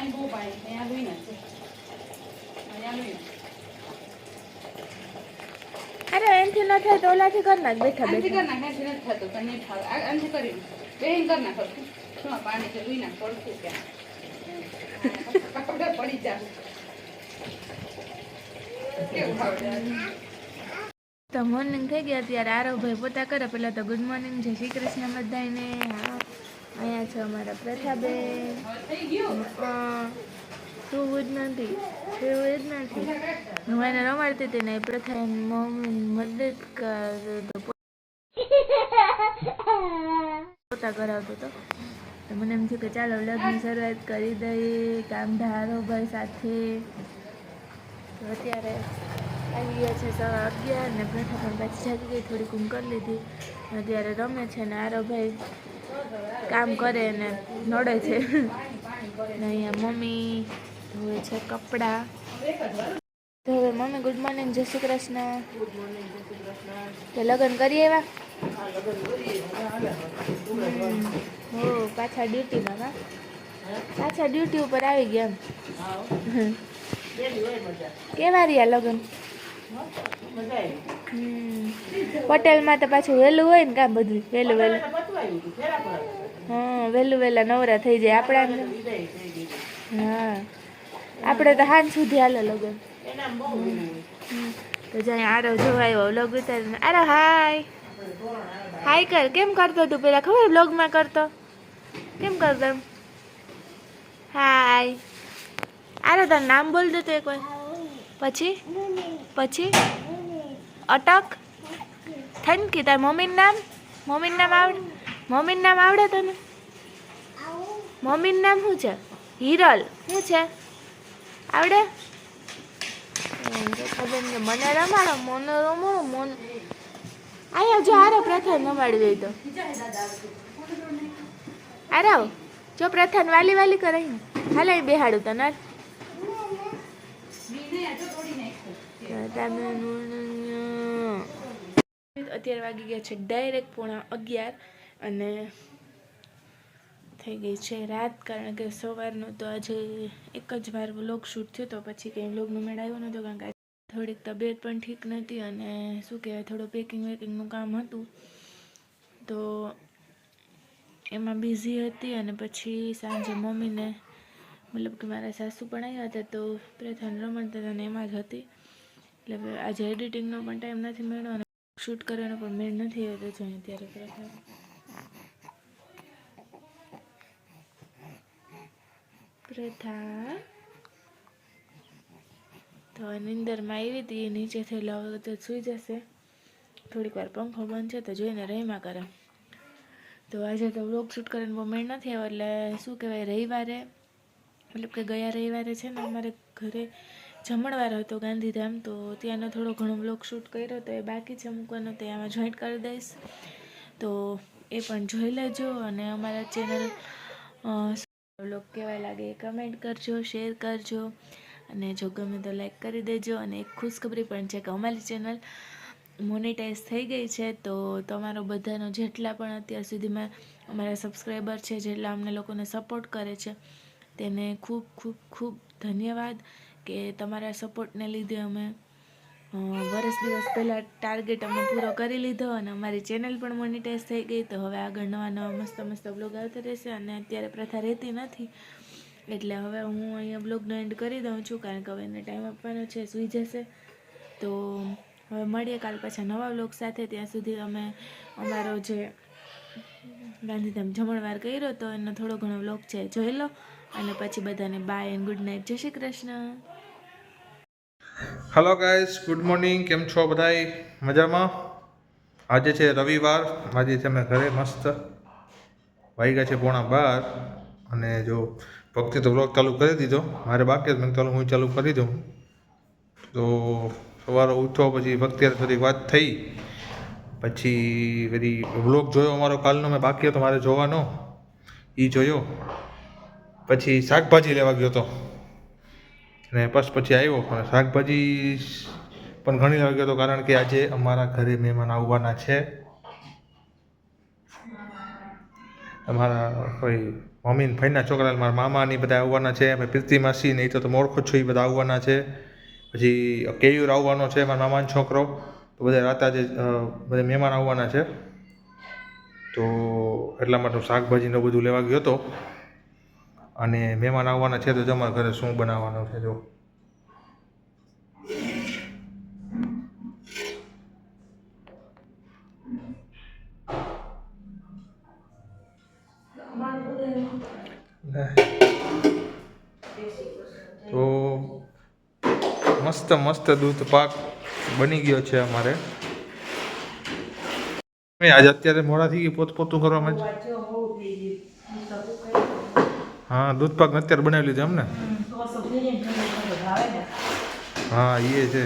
અહીં બહુ પાણી અહીંયા લોહી ના છે. અહીંયા લોહી અરે એનથી ન થાય તો ઓલાથી કર નાખ બેઠા બેઠા કર નાખ, નથી થતું, તને નહીં ફાવે. આ- આનાથી કરી બેહીન કર નાખ શું પાણી છે? લોહી નાખ, પડતું ત્યાં. કપડા પડી જાવ. કેવું ફાવડે તો મોર્નિંગ થઈ ગયા ત્યારે આરવભાઈ પોતા કરે પહેલાં તો ગુડ મોર્નિંગ જય શ્રી કૃષ્ણ બધાને હા અહીંયા છે અમારા પ્રથાબેન. તું જ નથી એવું જ નથી. હું એને રમાડતી હતી ને એ પ્રથા એની મમ્મી મદદ કરતો. પોતા કરાવતો હતો. તો મને એમ થયું કે ચાલો લગ્ન શરૂઆત કરી દઈએ, કામ ધારોભાઈ સાથે. અત્યારે આવી ગયા છે સવા અગિયાર ને પ્રથા પણ પાછી જાગી ગઈ, થોડીક ઊંઘ કરી લીધી. અત્યારે રમે છે ને આરોભાઈ કામ કરે ને નડે છે. અહીંયા મમ્મી ધોવે છે કપડાં. તો હવે મમ્મી ગુડ મોર્નિંગ જય શ્રી કૃષ્ણ. તો લગ્ન કરીએ એવા હો, પાછા ડ્યુટીમાં, હા? પાછા ડ્યુટી ઉપર આવી ગયા એમ. કેવા રહ્યા લગ્ન. પટેલમાં તો પાછું વહેલું હોય ને કામ બધું, વહેલું વહેલું. હા, વહેલું વહેલા નવરા થઈ જાય. આપણા હા. આપણે તો હાંજ સુધી હાલે લગન. તો જાય આરવ જોવાયો વ્લોગ ઉતારીને. આરવ, હાય. હાય કર. કેમ કરતો તું પેલા? ખબર વ્લોગમાં કરતો? કેમ કરતો એમ? હાય. આરવ, તારું નામ બોલ દે તો એક વાર પછી? પછી? અટક? થનકી તાર મમ્મીનું નામ? મમ્મીનું નામ આવડે? મમ્મીનું નામ આવડે તને? મમ્મીનું નામ શું છે? હિરલ. શું છે? આવડે? મને રમાડો મને રમાડો, મોન અહીંયા જો આરો પ્રથાન રમાડી દઈ તો. આરાવ જો પ્રથાન વાલી વાલી કરે હાલે બેહાડું તને. અત્યારે વાગી ગયા છે ડાયરેક્ટ પોણા અગિયાર. અને થઈ ગઈ છે રાત, કારણ કે સવારનું તો આજે એક જ વાર વ્લોગ શૂટ થયો તો પછી કંઈ વ્લોગનું મેળ આવ્યો નહોતો, કારણ કે થોડીક તબિયત પણ ઠીક નહોતી અને શું કહેવાય, થોડું પેકિંગ વેકિંગનું કામ હતું. તો એમાં બિઝી હતી અને પછી સાંજે મમ્મીને, મતલબ કે મારા સાસુ પણ આવ્યા હતા તો પ્રથમ રમણતા હતા અને એમાં જ હતી. એટલે આજે એડિટિંગનો પણ ટાઈમ નથી મળ્યો અને શૂટ કરવાનો પણ મેળ નથી આવ્યો તો જોઈએ ત્યારે પ્રથા પ્રથા. તો નિંદરમાં આવી હતી, એ નીચે થયેલા હવે તો સૂઈ જશે. થોડીક વાર પંખો બંધ છે, તો જોઈને રહીમાં કરે. તો આજે તો વ્લોગ શૂટ કરીને બહુ મેળ નથી આવ્યો, એટલે શું કહેવાય, રવિવારે, મતલબ કે ગયા રવિવારે છે ને, અમારે ઘરે જમણવાર હતો ગાંધીધામ, તો ત્યાંનો થોડો ઘણો વ્લોગ શૂટ કર્યો, તો એ બાકી છે મૂકવાનો, તો આમાં જોઈન્ટ કરી દઈશ. તો એ પણ જોઈ લેજો, અને અમારા ચેનલ વ્લોગ કેવા લાગે એ કમેન્ટ કરજો શેર કરજો અને જો ગમે તો લાઈક કરી દેજો અને એક ખુશખબરી પણ છે કે અમારી ચેનલ મોનેટાઈઝ થઈ ગઈ છે, તો તમારો બધાનો જેટલા પણ અત્યાર સુધીમાં અમારા સબસ્ક્રાઈબર છે, જેટલા અમને લોકોને સપોર્ટ કરે છે, તેને ખૂબ ખૂબ ખૂબ ધન્યવાદ કે તમારા સપોર્ટને લીધે અમે વરસ દિવસ પહેલાં ટાર્ગેટ અમે પૂરો કરી લીધો અને અમારી ચેનલ પણ મોનિટાઈઝ થઈ ગઈ તો હવે આગળ નવા નવા મસ્ત મસ્ત બ્લોગ આવતા રહેશે અને અત્યારે પ્રથા રહેતી નથી. એટલે હવે હું અહીંયા બ્લોગનો એન્ડ કરી દઉં છું કારણ કે હવે એને ટાઈમ આપવાનો છે, સૂઈ જશે. તો હવે મળીએ કાલ પાછા નવા બ્લોગ સાથે. ત્યાં સુધી અમે અમારો જે ગાંધીધામ જમણવાર કર્યો તો એનો થોડો ઘણો બ્લોગ છે, જોઈ લો. અને પછી બધાને બાય એન્ડ ગુડ નાઇટ જય Shri Krishna. Hello guys good morning કેમ છો બધાય? મજામાં? આજે છે રવિવાર. આજે છે અમે ઘરે મસ્ત. વાગ્યા છે પોણા બાર. અને જો ભક્તિ તો વ્લોગ ચાલુ કરી દીધો. મારે બાકી મેં ચાલુ હું ચાલુ કરી દઉં. તો સવારે ઉઠો, પછી ભક્તિ થોડીક વાત થઈ. પછી વળી વ્લોગ જોયો અમારો કાલનો, મેં બાકી હતો, મારે જોવાનો. એ જોયો. પછી શાકભાજી લેવા ગયો હતો. અને બસ પછી આવ્યો અને શાકભાજી પણ ઘણી લાગ્યો ગયો કારણ કે આજે અમારા ઘરે મહેમાન આવવાના છે. અમારા કોઈ મમ્મી ને ભાઈના છોકરા મારા મામાની બધા આવવાના છે અમે પ્રીતિ માસી ને એ તો તમે ઓળખો છો એ બધા આવવાના છે. પછી કેયુર આવવાનો છે મારા મામાનો છોકરો. તો બધા રાતે અ, બધા મહેમાન આવવાના છે. તો એટલા માટે શાકભાજીને બધું લેવા ગયો હતો. અને મહેમાન આવવાના છે તો તમારા ઘરે શું બનાવવાનું છે જો તો મસ્ત મસ્ત દૂધ પાક બની ગયો છે અમારે. આજે અત્યારે મોડા થઈ ગઈ પોત કરવામાં જ? હા દૂધ પાક અત્યારે બનાવી છે એમ ને હા એ છે.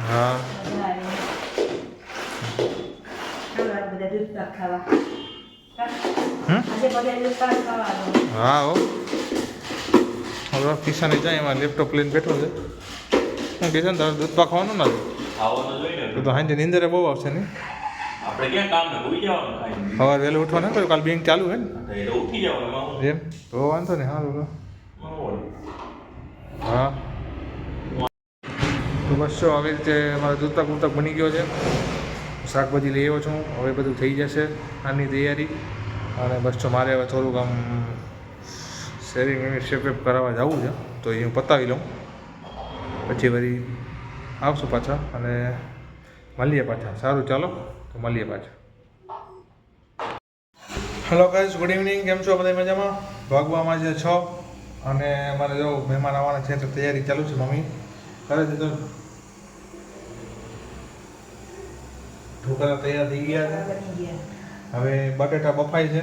હા? હા હો. હવે કિસાને જાય એમાં લેપટોપ લઈને બેઠો છે. હું કિસાન તારે દૂધ પાક ખાવાનું ના તો તો હાંજે નીંદરે બહુ આવશે ને? સવારે વહેલું ઉઠવા ના? કાલ બેંક ચાલુ હે ને એમાં તો વાંધો નહીં હા તો એમાં હું? તો બસ આવી રીતે મારો દૂધપાક ઉતક બની ગયો છે. શાકભાજી લઈ આવ્યો છું. હવે બધું થઈ જશે આની તૈયારી. અને બસ મારે હવે થોડુંક આમ શેરિંગ વેરિંગ શેપ વેપ કરાવવા જવું છે. તો એ હું પતાવી લઉં. પછી વળી આવશું પાછા અને મળીએ પાછા. સારું ચાલો. તો મળીએ પાછા. હેલો ગાઈઝ ગુડ ઇવનિંગ કેમ છો બધા મજામાં? ભાગવામાં છે છ અને અમારે જો મહેમાન આવવાના છે તો તૈયારી ચાલુ છે મમ્મી. કરે છે તો ઢોકળા તૈયાર થઈ ગયા છે. હવે બટેટા બફાય છે.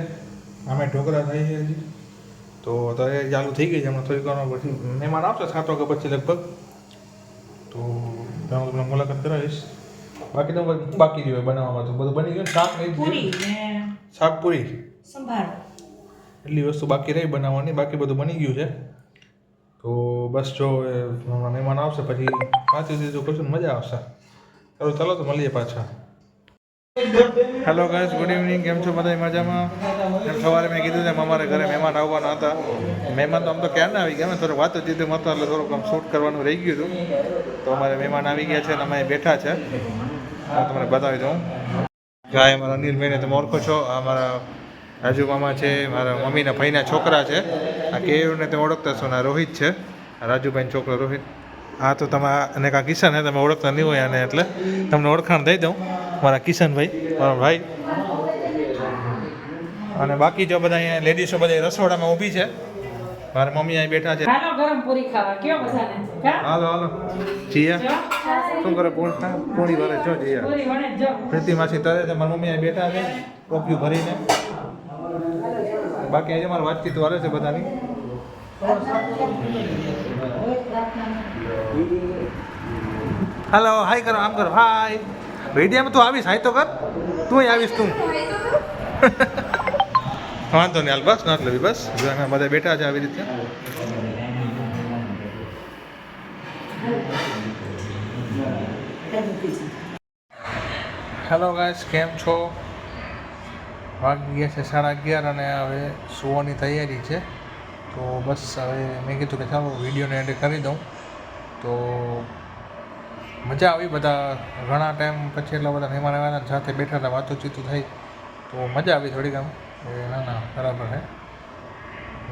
અમે ઢોકળા થઈ છે હજી. તો તૈયારી ચાલુ થઈ ગઈ છે હમણાં થોડીક વારમાં પછી મહેમાન આવશે સાત વાગ્યા પછી લગભગ. તો હું તમને મુલાકાત કરાવીશ. બાકી તો બાકી રહ્યું હોય બનાવવામાં તો બધું બની ગયું? શાક નહીં પૂરી ને શાક પૂરી. સંભારો. એટલી વસ્તુ બાકી રહી બનાવવાની બાકી બધું બની ગયું છે. તો બસ જો હમણાં મહેમાન આવશે પછી પાંચ દીધું કરશું મજા આવશે. ચાલો ચાલો તો મળીએ પાછા. હેલો ગાઈસ ગુડ ઇવનિંગ કેમ છો બધા? મજામાં? એમ સવારે મેં કીધું તેમ અમારે ઘરે મહેમાન આવવાના હતા. મહેમાન તો આમ તો ક્યાં ના આવી ગયા મેં થોડું જ દીધું હતા એટલે થોડુંક આમ શૂટ કરવાનું રહી ગયું હતું. તો અમારે મહેમાન આવી ગયા છે અને અમે બેઠા છે. હું તમને બતાવી દઉં. ગાય અમારા અનિલભાઈને તમે ઓળખો છો. અમારા રાજુ મામા છે, મારા મમ્મીના ભાઈના છોકરા છે. આ કેયુને તમે ઓળખતા છો ને રોહિત છે. રાજુભાઈનો છોકરો રોહિત. આ તો તમે અને કાં કિશન હે, તમે ઓળખતા નહીં હોય આને એટલે તમને ઓળખાણ દઈ દઉં. મારા કિશનભાઈ, મારા ભાઈ. અને બાકી જો બધા અહીંયા લેડીઝો બધા રસોડામાં ઊભી છે. મારા મમ્મી અહીં બેઠા છે. હાલો ગરમ પૂરી ખાવા. કયો બધાને? હાલો હાલો. જીયા. શું કરે પૂણ? પૂરી ભરે જો જીયા. પૂરી વણે જો પ્રીતિ માસી તરે છે મારા મમ્મી અહીં બેઠા છે ટોપિયું ભરીને. બાકી આજે મારી વાતચીત વાલે છે બધાની. હાલો હાય કરો આમ કરો. હાય. રેડિયામાં તું આવીશ હાય તો કર. તું આવીશ તું. વાંધો નહીં, હાલ બસ, ના લેવી બસ. જો અમે બધા બેઠા છે આવી રીતે. હેલો ગાઈસ કેમ છો? વાગી ગયા છે સાડા અગિયાર અને હવે સુવાની તૈયારી છે. તો બસ હવે મેં કીધું કે ચાલો વિડીયોને એડ કરી દઉં. તો મજા આવી બધા ઘણા ટાઈમ પછી એટલા બધા મહેમાન આવ્યા સાથે બેઠા હતા ચીતું થઈ. તો મજા આવી થોડીક આમ. ના ના, બરાબર છે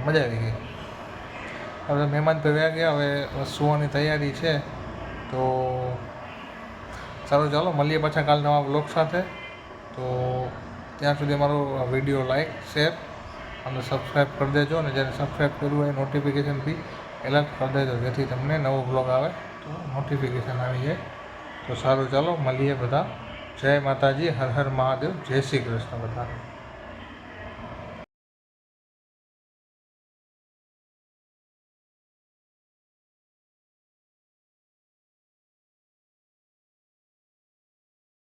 મજા આવી ગઈ. હવે મહેમાન તો ગયા, હવે સુવાની તૈયારી છે. તો સારું, ચાલો, મળીએ પાછા કાલ નવા બ્લોગ સાથે. તો ત્યાં સુધી મારો વીડિયો લાઈક, શેર અને સબસ્ક્રાઈબ કરી દેજો અને જ્યારે સબસ્ક્રાઈબ કર્યું હોય નોટિફિકેશન બી એલર્ટ કરી દેજો, જેથી તમને નવો બ્લોગ આવે તો નોટિફિકેશન આવી જાય. તો સારું, ચાલો, મળીએ બધા. જય માતાજી, હર હર મહાદેવ, જય શ્રી કૃષ્ણ બધા.